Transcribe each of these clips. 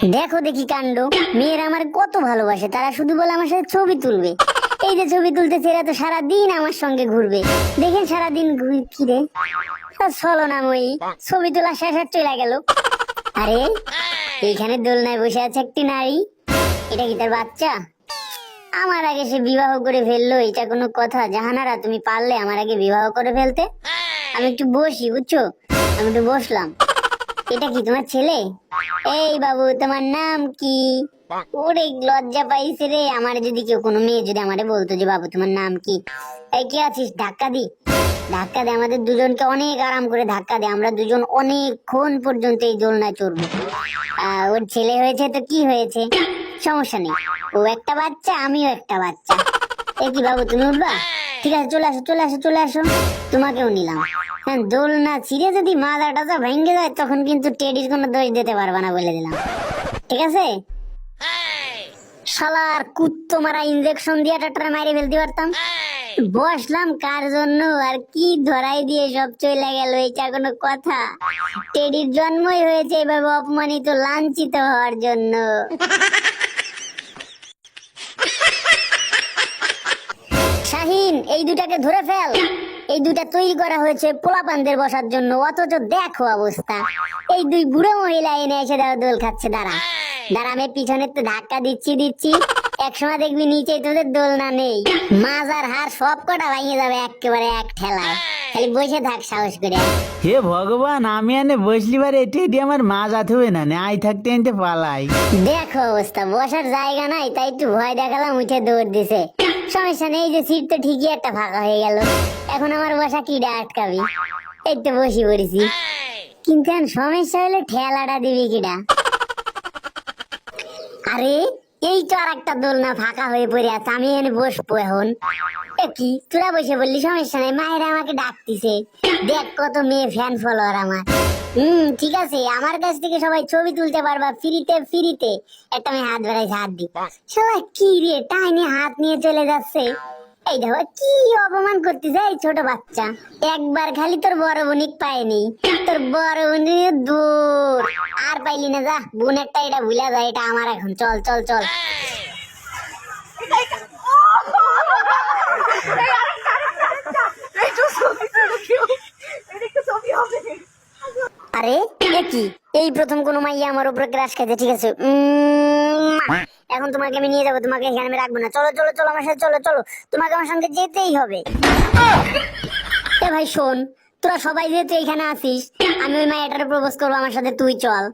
দেখো দেখি কাণ্ড। মেয়েরা আমার কত ভালোবাসে, তারা শুধু বলে আমার সাথে ছবি তুলবে। এই যে ছবি তুলতেছে, এরা তো সারাদিন আমার সঙ্গে ঘুরবে। দেখেন সারাদিন ঘুর- চলো না মই ছবি তোলা শেষ চলে গেল। আরে, এইখানে দোলনায় বসে আছে একটি নারী। এটা কি তার বাচ্চা? আমার আগে সে বিবাহ করে ফেলল, এটা কোনো কথা। জাহানারা, তুমি পারলে আমার আগে বিবাহ করে ফেলতে। আমি একটু বসি, বুঝছ? আমি একটু বসলাম। এটা কি তোমার ছেলে? এই বাবু, তোমার নাম কি? ওরে লজ্জা পাইছে রে। আমার যদি কেউ কোনো মেয়ে যদি আমারে বলতো যে, বাবু, তোমার নাম কি? এই আছিস? ধাক্কা দি। ধাক্কা দে, আমাদের দুজনকে অনেক আরাম করে ধাক্কা দে। আমরা দুজন অনেকক্ষণ পর্যন্ত এই দোলনায় চড়বো। ওর ছেলে হয়েছে তো কি হয়েছে? সমস্যা নেই। ও একটা বাচ্চা, আমিও একটা বাচ্চা। এ কি বাবু, তুমি উঠবা? ঠিক আছে, চলে আসো চলে আসো চলে আসো। তোমাকেও নিলাম। হ্যাঁ দোলনা ছিঁড়ে যদি মাথা টাথা ভেঙে যায়, তখন কিন্তু টেডির কোনো দোষ দিতে পারবে না বলে দিলাম। ঠিক আছে? শালার কুত্তো মারা ইনজেকশন দিয়ে টাটারে মারি ফেলতে পারতাম। বসলাম কার জন্য আর কি ধরাই দিয়ে সব চলে গেল এটা কোনো কথা। টেডির জন্মই হয়েছে এভাবে অপমানিত, লাঞ্ছিত হওয়ার জন্য। শাহিন, এই দুটাকে ধরে ফেল। এই দুটা তৈরি করা হয়েছে পোলাপানদের বসার জন্য অথচ দেখো অবস্থা। এই দুই বুড়ো মহিলা এনে এসে দাও দোল খাচ্ছে দাঁড়া। দাঁড়া আমি পিছনে তো ধাক্কা দিচ্ছি দিচ্ছি। একসময় দেখবি নিচে তোদের দোলনা নেই। মাজার হার সব কটা ভাঙিয়ে যাবে একেবারে এক ঠেলায়। খালি বসে থাক সাহস করে। হে ভগবান আমি এনে বসলি পারে টেডি আমার মাজা থুবে না নে আই থাকতে এনতে পালাই। দেখো অবস্থা বসার জায়গা নাই তাই একটু ভয় দেখালাম উঠে দৌড় দিছে। সমস্যা নেই যে সিট তো ঠিকই একটা ফাঁকা হয়ে গেল। এখন আমার বসা কিডা আটকাবি? এই তো বসি পড়েছি। কিন্তু এখন সমস্যা হলে ঠেলাটা দিবি কিডা? আরে, এই তো আর একটা দোলনা ফাঁকা হয়ে পড়ে আছে, আমি এখানে বসবো এখন। কি, তোরা বসে বললি সমস্যা নেই, মায়ের আমাকে ডাকতিছে। দেখ কত মেয়ে ফ্যান ফলোয়ার আমার। হুম, ঠিক আছে, আমার কাছ থেকে সবাই ছবি তুলতে পারবা ফ্রিতে ফ্রিতে। একটা আমি হাত বেড়াইছে, হাত দি। সবাই কি রে, টাইনে হাত নিয়ে চলে যাচ্ছে। এই দেখো, কি অপমান করতেছে এই ছোট বাচ্চা? একবার খালি তোর বড় বোনিক পায়নি তোর বড় বোনি আর পাইলি না যা, বোনেরটা এটা ভুলে যায় এটা আমার এখন। চল চল চল। আরে কি? এই প্রথম কোনো মাইয়া আমার উপরে ক্রাশ খাইছে, ঠিক আছে? এখন তোমাকে আমি নিয়ে যাব, তোমাকে এখানে আমি রাখব না। চলো চলো চলো, আমার সাথে চলো চলো। তোমাকে আমার সঙ্গে যেতেই হবে। এ ভাই, শোন, তোরা সবাই যেহেতু এখানে আসিস আমি ওই মাইয়াটারে প্রপোজ করব, আমার সাথে তুই চল।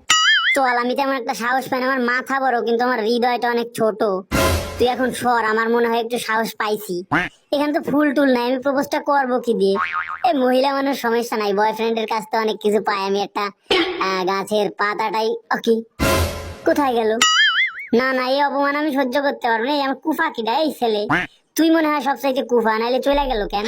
চল, আমি তেমন একটা সাহস পাই না, আমার মাথা বড়, কিন্তু আমার হৃদয়টা অনেক ছোট। তুই এখন সর, আমার মনে হয় একটু সাহস পাইছি। এখানে তো ফুল টুল নাই, আমি প্রপোজটা করব কি দিয়ে? এই মহিলা মানুষ, সমস্যা নাই, বয়ফ্রেন্ডের কাছ থেকে অনেক কিছু পাই, আমি একটা গাছের পাতাটাই কি? কোথায় গেল? না না, এই অপমান আমি সহ্য করতে পারব না, এই আমার কুফা কিডা, এই ছেলে। তুই মনে হয় সবচাইতে কুফা, নাইলে চলে গেল কেন?